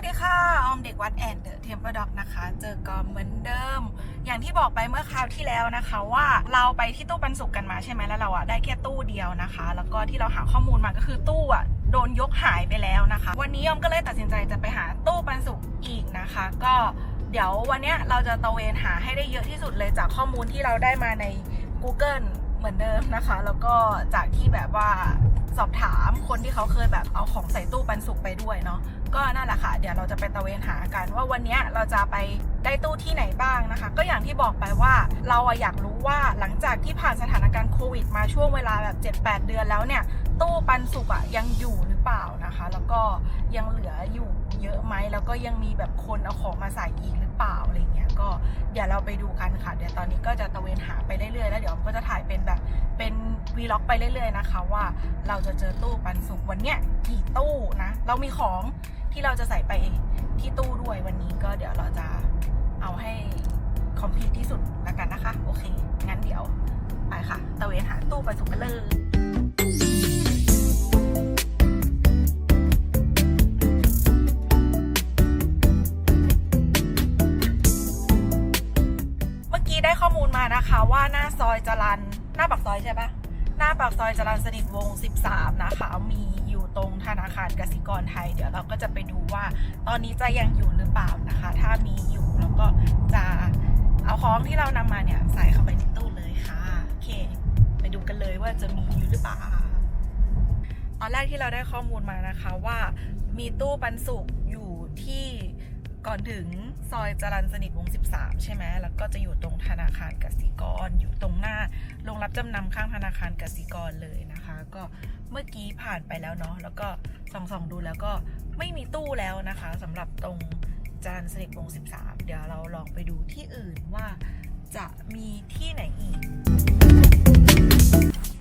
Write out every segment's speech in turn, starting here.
วัสดีค่ะ ออมเด็กวัดแอนเดอะเทมเปอร์ด็อกนะคะ เจอกันเหมือนเดิม อย่างที่บอกไปเมื่อคราวที่แล้วนะคะว่าเราไปที่ตู้ปันสุกกันมาใช่ไหมแล้วเราอะได้แค่ตู้เดียวนะคะ แล้วก็ที่เราหาข้อมูลมาก็คือตู้อะโดนยกหายไปแล้วนะคะ วันนี้ออมก็เลยตัดสินใจจะไปหาตู้ปันสุกอีกนะคะ ก็เดี๋ยววันเนี้ยเราจะตะเวนหาให้ได้เยอะที่สุดเลยจากข้อมูลที่เราได้มาใน Google เหมือนเดิมนะคะ แล้วก็จากที่แบบว่าสอบถามคนที่เขาเคยแบบเอาของใส่ตู้ปันสุกไปด้วยเนาะ ก็นั่นแหละค่ะ เดี๋ยวเราจะไปตระเวนหากันว่าวันนี้เราจะไปได้ตู้ที่ไหนบ้างนะคะ ก็อย่างที่บอกไปว่าเราอยากรู้ว่าหลังจากที่ผ่านสถานการณ์โควิด มาช่วงเวลาแบบ 7-8 เดือนแล้วเนี่ย ตู้ปันสุกอะยังอยู่หรือเปล่านะคะ แล้วก็ยังเหลืออยู่เยอะไหมแล้วก็ยังมีแบบคนเอาของมาใส่อีกหรือเปล่าอะไรเงี้ยก็เดี๋ยวเราไปดูกันค่ะ เดี๋ยวตอนนี้ก็จะตระเวนหาไปเรื่อยๆแล้วเดี๋ยวก็จะถ่ายเป็นแบบเป็นวีล็อกไปเรื่อยๆนะคะ ว่าเราจะเจอตู้ปันสุกวันเนี้ยกี่ตู้นะ เรามีของ ที่เราจะใส่ไปที่ตู้ด้วยวันนี้ก็เดี๋ยวเราจะเอาให้คอมพลีทที่สุดแล้วกันนะคะ โอเค งั้นเดี๋ยวไปค่ะตะเวนหาตู้ปันสุกกันเลยเมื่อกี้ได้ข้อมูลมานะคะว่าหน้าซอยจรันหน้าปากซอยใช่ปะหน้าปากซอยจรันสนิทวง 13 นะคะมี ตรงธนาคารกสิกรไทย เดี๋ยวเราก็จะไปดูว่า ตอนนี้จะยังอยู่หรือเปล่านะคะ ถ้ามีอยู่เราก็จะเอาของที่เรานำมาเนี่ยใส่เข้าไปในตู้เลยค่ะโอเค ไปดูกันเลยว่าจะมีอยู่หรือเปล่าตอนแรกที่เราได้ข้อมูลมานะคะว่ามีตู้ปันสุกอยู่ที่ ก่อนถึงซอยจรันสนิทวงศ์13 ใช่ไหมแล้วก็จะอยู่ตรงธนาคารกสิกร อยู่ตรงหน้าโรงรับจำนำข้างธนาคารกสิกรเลยนะคะ ก็เมื่อกี้ผ่านไปแล้วเนาะ แล้วก็ส่องๆดูแล้วก็ไม่มีตู้แล้วนะคะสำหรับตรงจรันสนิทวงศ์13 เดี๋ยวเราลองไปดูที่อื่นว่าจะมีที่ไหนอีก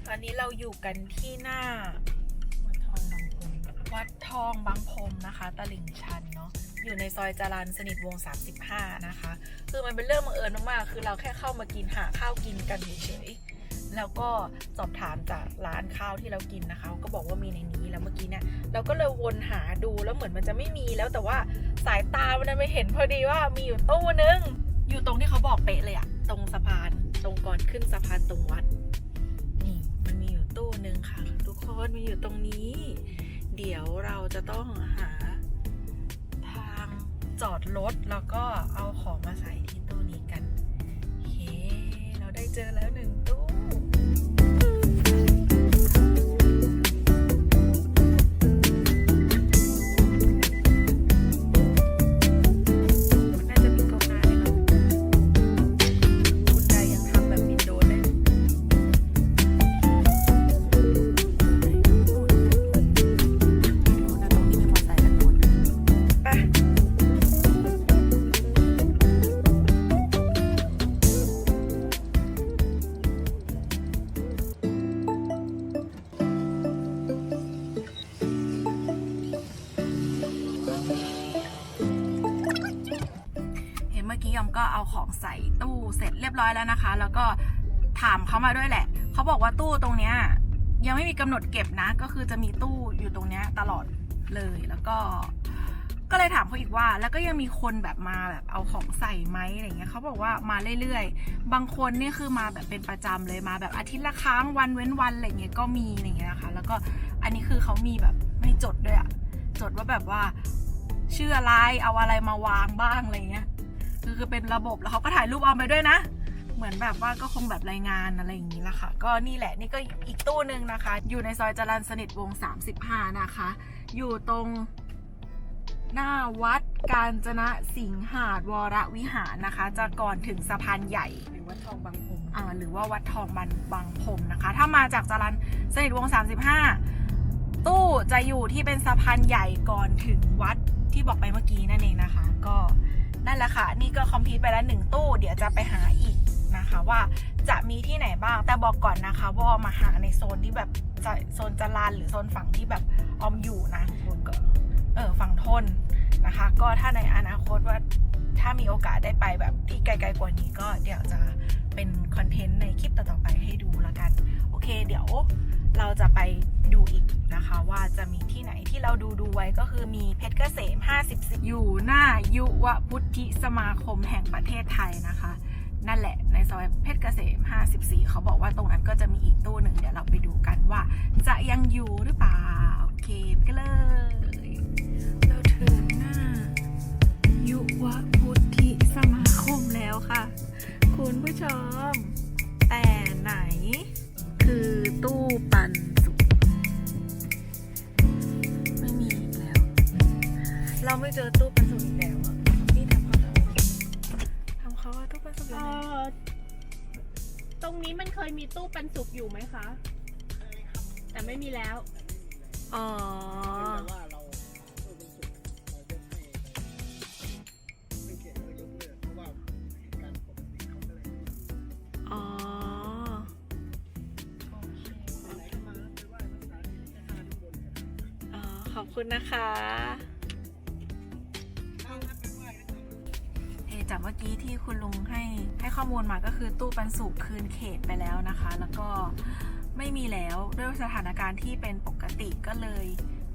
ตอนนี้เราอยู่กันที่หน้า วัดทองบางพรมนะคะ ตลิ่งชันเนาะอยู่ในซอยจรันสนิทวง 35 นะคะ คือมันเป็นเรื่องบังเอิญมากๆ คือเราแค่เข้ามากินหาข้าวกินกันเฉยๆแล้วก็สอบถามจากร้านข้าวที่เรากินนะคะ ก็บอกว่ามีในนี้แล้วเมื่อกี้เนี่ยเราก็เลยวนหาดูแล้วเหมือนมันจะไม่มีแล้วแต่ว่าสายตามันไม่เห็นพอดีว่ามีอยู่ตู้นึง อยู่ตรงที่เขาบอกเป๊ะเลยอะตรงสะพานตรงก่อนขึ้นสะพานตรงวัดนี่มันมีอยู่ตู้นึงค่ะ ทุกคนมันอยู่ตรงนี้ เดี๋ยวเราจะต้องหาทางจอดรถแล้วก็เอาของมาใส่ที่ตู้นี้กัน โอเค เราได้เจอแล้วหนึ่ง เมื่อกี้ยอมก็เอาของใส่ตู้เสร็จเรียบร้อยแล้วนะคะ แล้วก็ถามเขามาด้วยแหละ เขาบอกว่าตู้ตรงเนี้ยยังไม่มีกำหนดเก็บนะ ก็คือจะมีตู้อยู่ตรงเนี้ยตลอดเลยแล้วก็ ก็เลยถามเขาอีกว่า แล้วก็ยังมีคนแบบมาแบบเอาของใส่ไหมอะไรเงี้ยเขาบอกว่ามาเรื่อยๆ บางคนนี่คือมาแบบเป็นประจำเลยมาแบบอาทิตย์ละครั้งวันเว้นวันอะไรเงี้ยก็มีอะไรเงี้ยนะคะ แล้วก็อันนี้คือเขามีแบบไม่จดด้วยอะจดว่าแบบว่าชื่ออะไรเอาอะไรมาวางบ้างอะไรเงี้ย คือคือเป็นระบบแล้วเขาก็ถ่ายรูปเอาไปด้วยนะ เหมือนแบบว่าก็คงแบบรายงานอะไรอย่างนี้ละค่ะ ก็นี่แหละนี่ก็อีกตู้หนึ่งนะคะ อยู่ในซอยจรันสนิทวง 35 นะคะ อยู่ตรงหน้าวัดกาญจนะสิงหาดวรวิหารนะคะ จะก่อนถึงสะพานใหญ่หรือว่าทองบางพรมอ่าหรือว่าวัดทองบันบางพรมนะคะ ถ้ามาจากจรันสนิทวง 35 ตู้จะอยู่ที่เป็นสะพานใหญ่ก่อนถึงวัดที่บอกไปเมื่อกี้นั่นเองนะคะ ก็ นั่นแหละค่ะ นี่ก็คอมพลีทไปแล้วหนึ่งตู้ เดี๋ยวจะไปหาอีกนะคะว่าจะมีที่ไหนบ้าง แต่บอกก่อนนะคะว่ามาหาในโซนที่แบบโซนจรันหรือโซนฝั่งที่แบบออมอยู่นะเออฝั่งทนนะคะ ก็ถ้าในอนาคตว่าถ้ามีโอกาสได้ไปแบบที่ไกลๆกว่านี้ก็เดี๋ยวจะเป็นคอนเทนต์ในคลิปต่อๆไปให้ดูละกัน โอเค เดี๋ยวเราจะไปดูอีก นะคะ ว่าจะมีที่ไหนที่เราดูดูไว้ก็คือมีเพชรเกษม 54 อยู่หน้ายุวพุทธิสมาคมแห่งประเทศไทยนะคะ นั่นแหละในซอยเพชรเกษม 54 เขาบอกว่าตรงนั้นก็จะมีอีกตู้หนึ่งเดี๋ยวเราไปดูกันว่าจะยังอยู่หรือเปล่า เคยมีตู้ปันสุกอยู่ไหมคะ แต่ไม่มีแล้ว อ๋อ แต่ว่าเราตู้เป็นสุดเรายกให้ไปไม่เขียนเรายกเลิกเพราะว่าเหตุการณ์ปกติเขาก็เลยอ๋อ ไหนก็มาไปไหว้พระสถานที่ที่ห้าทุกคนกัน อ๋อ ขอบคุณนะคะ จากเมื่อกี้ที่คุณลุงให้ให้ข้อมูลมาก็คือตู้ปันสุกคืนเขตไปแล้วนะคะ แล้วก็ไม่มีแล้วด้วยสถานการณ์ที่เป็นปกติก็เลย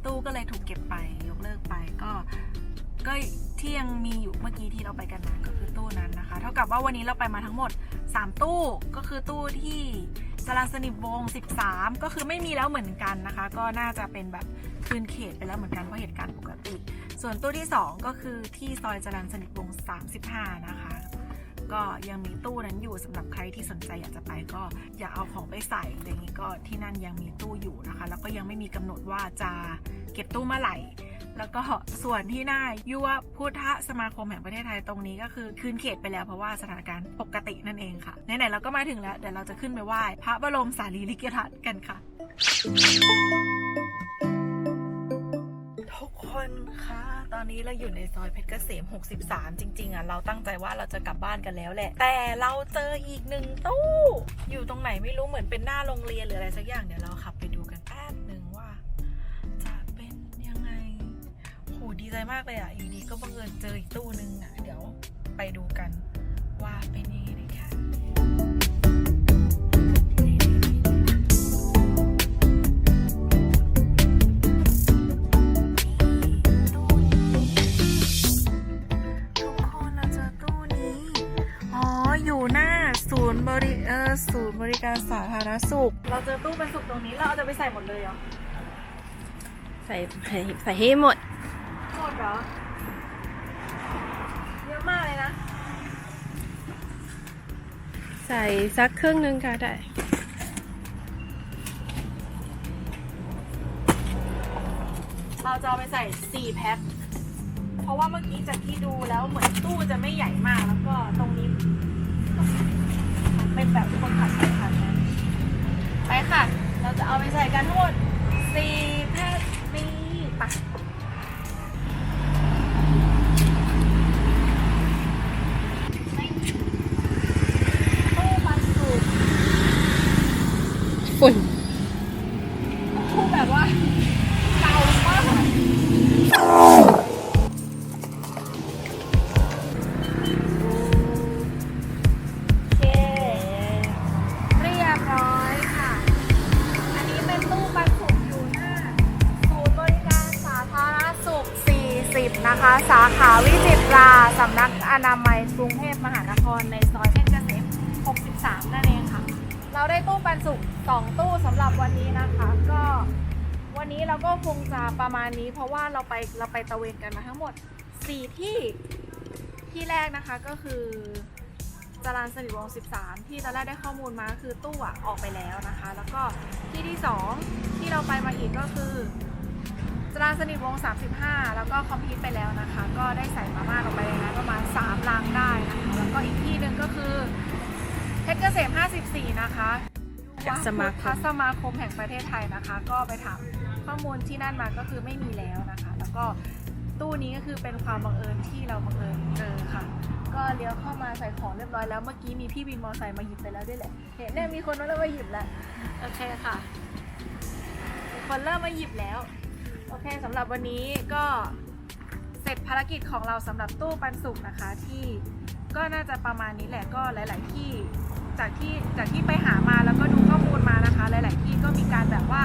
ตู้ก็เลยถูกเก็บไป ยกเลิกไปก็ก็ที่ยังมีอยู่เมื่อกี้ที่เราไปกันมาก็คือตู้นั้นนะคะ เท่ากับว่าวันนี้เราไปมาทั้งหมด 3 ตู้ก็คือตู้ที่จรัญสนิทวง 13 ก็คือไม่มีแล้วเหมือนกันนะคะ ก็น่าจะเป็นแบบคืนเขตไปแล้วเหมือนกันเพราะเหตุการณ์ปกติ ส่วนตู้ที่ 2 ก็คือที่ซอยจรัญสนิทวงศ์35 นะคะ ก็ยังมีตู้นั้นอยู่สำหรับใครที่สนใจอยากจะไปก็อย่าเอาของไปใส่อะไรอย่างนี้ก็ที่นั่นยังมีตู้อยู่นะคะ แล้วก็ยังไม่มีกำหนดว่าจะเก็บตู้เมื่อไหร่แล้วก็ส่วนที่หน้ายุวพุทธสมาคมแห่งประเทศไทยตรงนี้ก็คือคืนเขตไปแล้วเพราะว่าสถานการณ์ปกตินั่นเองค่ะไหนๆเราก็มาถึงแล้วเดี๋ยวเราจะขึ้นไปไหว้พระบรมสารีริกธาตุกันค่ะ ทุกคนคะตอนนี้เราอยู่ในซอยเพชรเกษม 63 จริง ๆ อะ เราตั้งใจว่าเราจะกลับบ้านกันแล้วแหละ แต่เราเจออีกหนึ่งตู้ อยู่ตรงไหนไม่รู้เหมือนเป็นหน้าโรงเรียนหรืออะไรสักอย่าง เดี๋ยวเราขับไปดูกันแป๊บหนึ่งว่า จะเป็นยังไงโหดีใจมากเลยอะ อยู่ดีก็บังเอิญเจออีกตู้หนึ่งอะ เดี๋ยวไปดูกันว่าเป็นยังไง ออศูนย์บริการสาธารณสุข เราเจอตู้บรรจุตรงนี้เราเอาจะไปใส่หมดเลยเหรอ ใส่ใส่ใส่ให้หมด หมดเหรอ เยอะมากเลยนะ ใส่สักครึ่งหนึงค่ะได้เราจะเอาไปใส่ 4 แพ็ค เพราะว่าเมื่อกี้จากที่ดูแล้วเหมือนตู้จะไม่ใหญ่มากแล้วก็ตรงนี้มัน เป็นแบบคนขับไปค่ะไปค่ะ เราจะเอาไปใส่กันทั้งหมด4แพ็คนี่ไป อนามัยกรุงเทพมหานครในซอยเพชรเกษม 63 นั่นเองค่ะ เราได้ตู้ปันสุก2ตู้สำหรับวันนี้นะคะ ก็วันนี้เราก็คงจะประมาณนี้ เพราะว่าเราไปเราไปตะเวนกันมาทั้งหมด 4 ที่ที่แรกนะคะก็คือจรัญสนิทวงศ์13 ที่ตอนแรกได้ข้อมูลมาคือตู้อออกไปแล้วนะคะ แล้วก็ที่ที่ 2 ที่เราไปมาอีกก็คือ จรัญสนิทวงศ์35 แล้วก็คอมพิวไปแล้วนะคะ ก็ได้ใส่มาม่าลงไปในนั้นประมาณ 3 ลังได้นะคะแล้วก็อีกที่หนึ่งก็คือเพชรเกษม 54 นะคะจากสมาคมพุทธสมาคมแห่งประเทศไทยนะคะ ก็ไปถามข้อมูลที่นั่นมาก็คือไม่มีแล้วนะคะ แล้วก็ตู้นี้ก็คือเป็นความบังเอิญที่เราบังเอิญเจอค่ะ ก็เลี้ยวเข้ามาใส่ของเรียบร้อยแล้วเมื่อกี้มีพี่วินมอเตอร์ไซค์มาหยิบไปแล้วด้วยแหละ เห็นเนี่ยมีคนมาเริ่มมาหยิบแล้ว โอเคค่ะมีคนเริ่มมาหยิบแล้ว โอเคสำหรับวันนี้ก็เสร็จภารกิจของเราสำหรับตู้ปันสุกนะคะที่ก็น่าจะประมาณนี้แหละก็หลาย ๆ ที่จากที่จากที่ไปหามาแล้วก็ดูข้อมูลมานะคะ หลาย ๆ ที่ก็มีการแบบว่า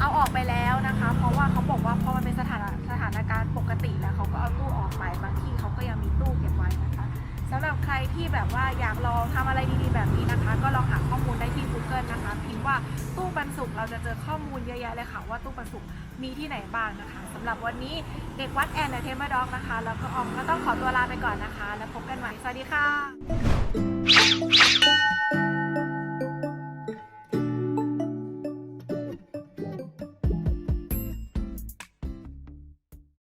เอาออกไปแล้วนะคะ เพราะว่าเขาบอกว่าพอมันเป็นสถานสถานการณ์ปกติแล้วเขาก็เอาตู้ออกไปบางที่เขาก็ยังมีตู้ สำหรับใครที่แบบว่าอยากลองทำอะไรดีๆแบบนี้นะคะ ก็ลองหาข้อมูลได้ที่ Google นะคะพิมพ์ว่าตู้ปันสุกเราจะเจอข้อมูลเยอะแยะเลยค่ะ ว่าตู้ปันสุกมีที่ไหนบ้างนะคะสำหรับวันนี้เด็กวัดแอนเทมเบอร์ด็อกนะคะ แล้วก็ออมก็ต้องขอตัวลาไปก่อนนะคะ แล้วพบกันใหม่สวัสดีค่ะ